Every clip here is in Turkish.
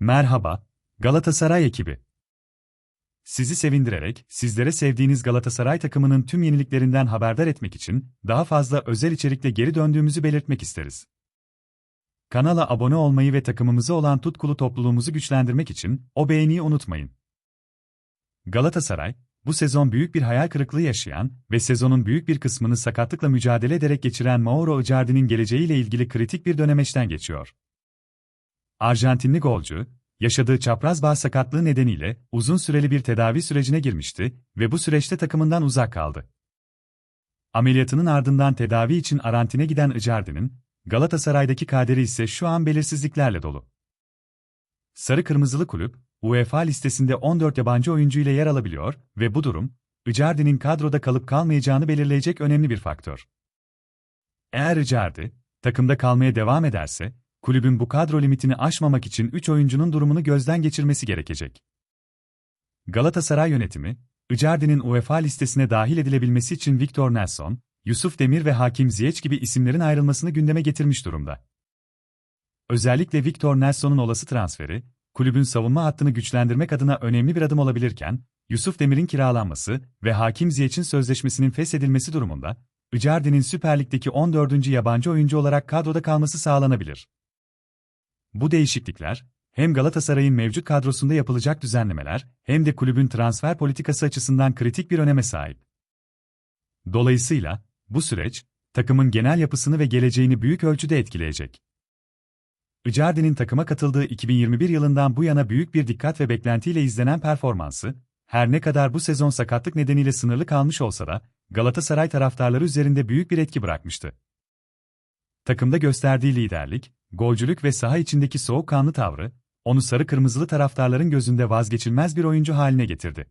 Merhaba, Galatasaray ekibi. Sizi sevindirerek, sizlere sevdiğiniz Galatasaray takımının tüm yeniliklerinden haberdar etmek için daha fazla özel içerikle geri döndüğümüzü belirtmek isteriz. Kanala abone olmayı ve takımımıza olan tutkulu topluluğumuzu güçlendirmek için o beğeniyi unutmayın. Galatasaray, bu sezon büyük bir hayal kırıklığı yaşayan ve sezonun büyük bir kısmını sakatlıkla mücadele ederek geçiren Mauro Icardi'nin geleceğiyle ilgili kritik bir dönemeçten geçiyor. Arjantinli golcü, yaşadığı çapraz bağ sakatlığı nedeniyle uzun süreli bir tedavi sürecine girmişti ve bu süreçte takımından uzak kaldı. Ameliyatının ardından tedavi için Arjantin'e giden Icardi'nin, Galatasaray'daki kaderi ise şu an belirsizliklerle dolu. Sarı Kırmızılı Kulüp, UEFA listesinde 14 yabancı oyuncu ile yer alabiliyor ve bu durum, Icardi'nin kadroda kalıp kalmayacağını belirleyecek önemli bir faktör. Eğer Icardi, takımda kalmaya devam ederse, kulübün bu kadro limitini aşmamak için 3 oyuncunun durumunu gözden geçirmesi gerekecek. Galatasaray yönetimi, Icardi'nin UEFA listesine dahil edilebilmesi için Victor Nelson, Yusuf Demir ve Hakim Ziyech gibi isimlerin ayrılmasını gündeme getirmiş durumda. Özellikle Victor Nelson'un olası transferi, kulübün savunma hattını güçlendirmek adına önemli bir adım olabilirken, Yusuf Demir'in kiralanması ve Hakim Ziyech'in sözleşmesinin feshedilmesi durumunda, Icardi'nin Süper Lig'deki 14. yabancı oyuncu olarak kadroda kalması sağlanabilir. Bu değişiklikler, hem Galatasaray'ın mevcut kadrosunda yapılacak düzenlemeler, hem de kulübün transfer politikası açısından kritik bir öneme sahip. Dolayısıyla, bu süreç, takımın genel yapısını ve geleceğini büyük ölçüde etkileyecek. Icardi'nin takıma katıldığı 2021 yılından bu yana büyük bir dikkat ve beklentiyle izlenen performansı, her ne kadar bu sezon sakatlık nedeniyle sınırlı kalmış olsa da, Galatasaray taraftarları üzerinde büyük bir etki bırakmıştı. Takımda gösterdiği liderlik, golcülük ve saha içindeki soğukkanlı tavrı, onu sarı kırmızılı taraftarların gözünde vazgeçilmez bir oyuncu haline getirdi.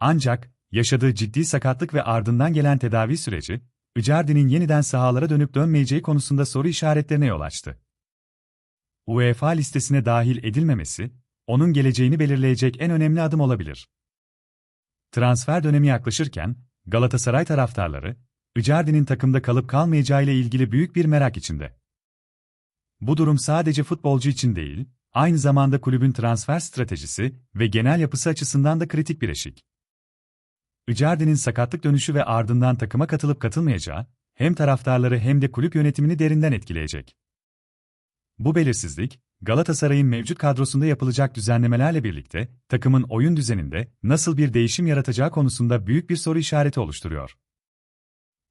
Ancak, yaşadığı ciddi sakatlık ve ardından gelen tedavi süreci, Icardi'nin yeniden sahalara dönüp dönmeyeceği konusunda soru işaretlerine yol açtı. UEFA listesine dahil edilmemesi, onun geleceğini belirleyecek en önemli adım olabilir. Transfer dönemi yaklaşırken, Galatasaray taraftarları, Icardi'nin takımda kalıp kalmayacağı ile ilgili büyük bir merak içinde. Bu durum sadece futbolcu için değil, aynı zamanda kulübün transfer stratejisi ve genel yapısı açısından da kritik bir eşik. Icardi'nin sakatlık dönüşü ve ardından takıma katılıp katılmayacağı, hem taraftarları hem de kulüp yönetimini derinden etkileyecek. Bu belirsizlik, Galatasaray'ın mevcut kadrosunda yapılacak düzenlemelerle birlikte, takımın oyun düzeninde nasıl bir değişim yaratacağı konusunda büyük bir soru işareti oluşturuyor.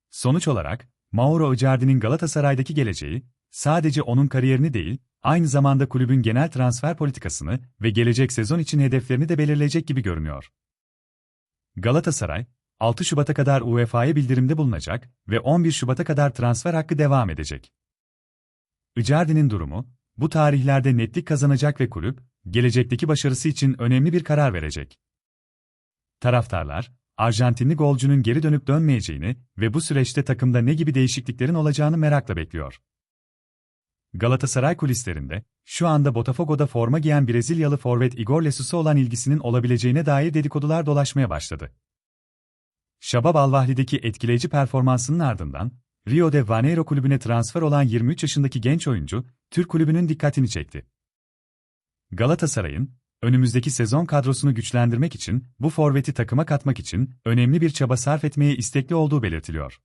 Sonuç olarak, Mauro Icardi'nin Galatasaray'daki geleceği, sadece onun kariyerini değil, aynı zamanda kulübün genel transfer politikasını ve gelecek sezon için hedeflerini de belirleyecek gibi görünüyor. Galatasaray, 6 Şubat'a kadar UEFA'ya bildirimde bulunacak ve 11 Şubat'a kadar transfer hakkı devam edecek. Icardi'nin durumu, bu tarihlerde netlik kazanacak ve kulüp, gelecekteki başarısı için önemli bir karar verecek. Taraftarlar, Arjantinli golcünün geri dönüp dönmeyeceğini ve bu süreçte takımda ne gibi değişikliklerin olacağını merakla bekliyor. Galatasaray kulislerinde, şu anda Botafogo'da forma giyen Brezilyalı forvet Igor Lesus'a olan ilgisinin olabileceğine dair dedikodular dolaşmaya başladı. Şabab Alvahli'deki etkileyici performansının ardından, Rio de Janeiro kulübüne transfer olan 23 yaşındaki genç oyuncu, Türk kulübünün dikkatini çekti. Galatasaray'ın, önümüzdeki sezon kadrosunu güçlendirmek için, bu forveti takıma katmak için önemli bir çaba sarf etmeye istekli olduğu belirtiliyor.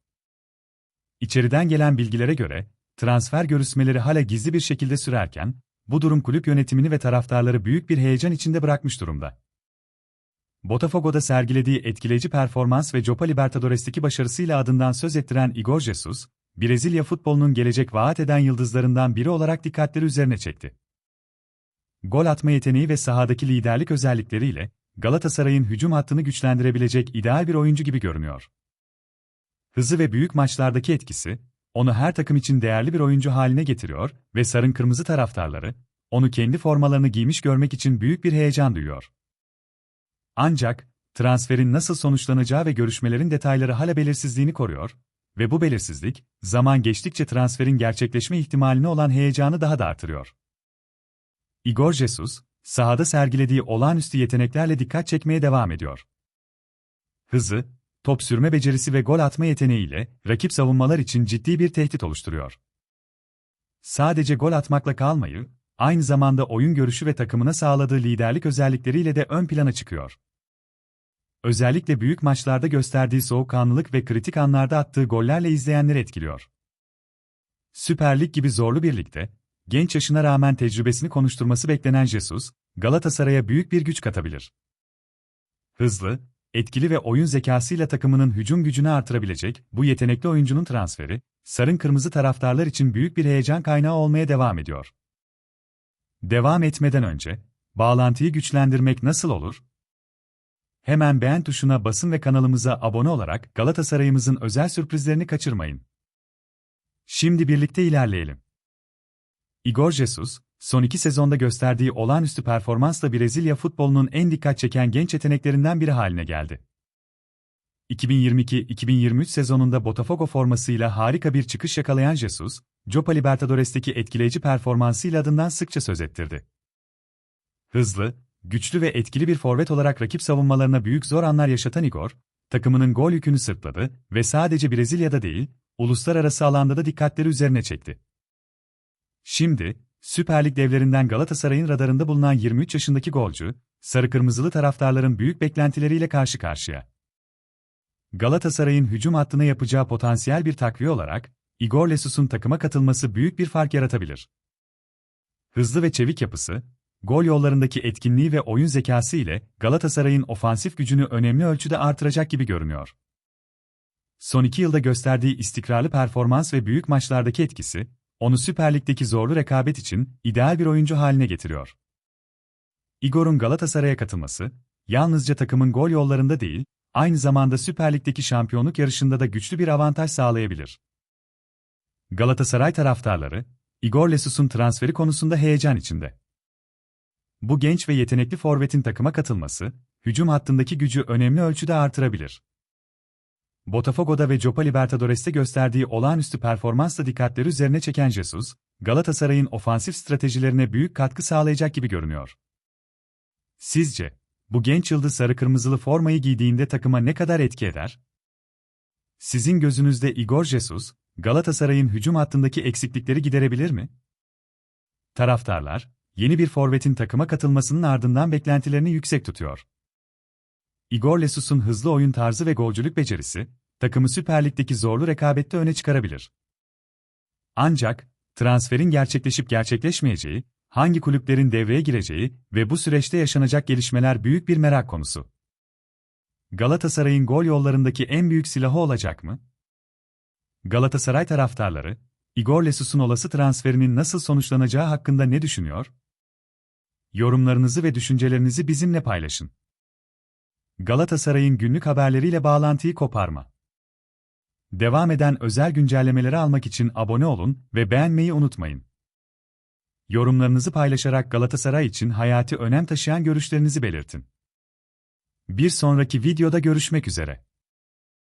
İçeriden gelen bilgilere göre, transfer görüşmeleri hala gizli bir şekilde sürerken, bu durum kulüp yönetimini ve taraftarları büyük bir heyecan içinde bırakmış durumda. Botafogo'da sergilediği etkileyici performans ve Copa Libertadores'teki başarısıyla adından söz ettiren Igor Jesus, Brezilya futbolunun gelecek vaat eden yıldızlarından biri olarak dikkatleri üzerine çekti. Gol atma yeteneği ve sahadaki liderlik özellikleriyle Galatasaray'ın hücum hattını güçlendirebilecek ideal bir oyuncu gibi görünüyor. Hızı ve büyük maçlardaki etkisi, onu her takım için değerli bir oyuncu haline getiriyor ve sarın kırmızı taraftarları, onu kendi formalarını giymiş görmek için büyük bir heyecan duyuyor. Ancak, transferin nasıl sonuçlanacağı ve görüşmelerin detayları hala belirsizliğini koruyor ve bu belirsizlik, zaman geçtikçe transferin gerçekleşme ihtimaline olan heyecanı daha da artırıyor. Igor Jesus, sahada sergilediği olağanüstü yeteneklerle dikkat çekmeye devam ediyor. Hızı, top sürme becerisi ve gol atma yeteneğiyle rakip savunmalar için ciddi bir tehdit oluşturuyor. Sadece gol atmakla kalmayı, aynı zamanda oyun görüşü ve takımına sağladığı liderlik özellikleriyle de ön plana çıkıyor. Özellikle büyük maçlarda gösterdiği soğukkanlılık ve kritik anlarda attığı gollerle izleyenleri etkiliyor. Süper Lig gibi zorlu bir ligde, genç yaşına rağmen tecrübesini konuşturması beklenen Jesus, Galatasaray'a büyük bir güç katabilir. Hızlı, etkili ve oyun zekasıyla takımının hücum gücünü artırabilecek bu yetenekli oyuncunun transferi, sarın kırmızı taraftarlar için büyük bir heyecan kaynağı olmaya devam ediyor. Devam etmeden önce, bağlantıyı güçlendirmek nasıl olur? Hemen beğen tuşuna basın ve kanalımıza abone olarak Galatasaray'ımızın özel sürprizlerini kaçırmayın. Şimdi birlikte ilerleyelim. Igor Jesus, son iki sezonda gösterdiği olağanüstü performansla Brezilya futbolunun en dikkat çeken genç yeteneklerinden biri haline geldi. 2022-2023 sezonunda Botafogo formasıyla harika bir çıkış yakalayan Jesus, Copa Libertadores'teki etkileyici performansıyla adından sıkça söz ettirdi. Hızlı, güçlü ve etkili bir forvet olarak rakip savunmalarına büyük zor anlar yaşatan Igor, takımının gol yükünü sırtladı ve sadece Brezilya'da değil, uluslararası alanda da dikkatleri üzerine çekti. Şimdi, Süper Lig devlerinden Galatasaray'ın radarında bulunan 23 yaşındaki golcü, sarı kırmızılı taraftarların büyük beklentileriyle karşı karşıya. Galatasaray'ın hücum hattına yapacağı potansiyel bir takviye olarak, Igor Lesus'un takıma katılması büyük bir fark yaratabilir. Hızlı ve çevik yapısı, gol yollarındaki etkinliği ve oyun zekası ile Galatasaray'ın ofansif gücünü önemli ölçüde artıracak gibi görünüyor. Son iki yılda gösterdiği istikrarlı performans ve büyük maçlardaki etkisi, onu Süper Lig'deki zorlu rekabet için ideal bir oyuncu haline getiriyor. Igor'un Galatasaray'a katılması, yalnızca takımın gol yollarında değil, aynı zamanda Süper Lig'deki şampiyonluk yarışında da güçlü bir avantaj sağlayabilir. Galatasaray taraftarları, Igor Lesus'un transferi konusunda heyecan içinde. Bu genç ve yetenekli forvetin takıma katılması, hücum hattındaki gücü önemli ölçüde artırabilir. Botafogo'da ve Copa Libertadores'te gösterdiği olağanüstü performansla dikkatleri üzerine çeken Jesus, Galatasaray'ın ofansif stratejilerine büyük katkı sağlayacak gibi görünüyor. Sizce, bu genç yıldız sarı kırmızılı formayı giydiğinde takıma ne kadar etki eder? Sizin gözünüzde Igor Jesus, Galatasaray'ın hücum hattındaki eksiklikleri giderebilir mi? Taraftarlar, yeni bir forvetin takıma katılmasının ardından beklentilerini yüksek tutuyor. Igor Lesus'un hızlı oyun tarzı ve golcülük becerisi, takımı Süper Lig'deki zorlu rekabette öne çıkarabilir. Ancak, transferin gerçekleşip gerçekleşmeyeceği, hangi kulüplerin devreye gireceği ve bu süreçte yaşanacak gelişmeler büyük bir merak konusu. Galatasaray'ın gol yollarındaki en büyük silahı olacak mı? Galatasaray taraftarları, Igor Lesus'un olası transferinin nasıl sonuçlanacağı hakkında ne düşünüyor? Yorumlarınızı ve düşüncelerinizi bizimle paylaşın. Galatasaray'ın günlük haberleriyle bağlantıyı koparma. Devam eden özel güncellemeleri almak için abone olun ve beğenmeyi unutmayın. Yorumlarınızı paylaşarak Galatasaray için hayati önem taşıyan görüşlerinizi belirtin. Bir sonraki videoda görüşmek üzere.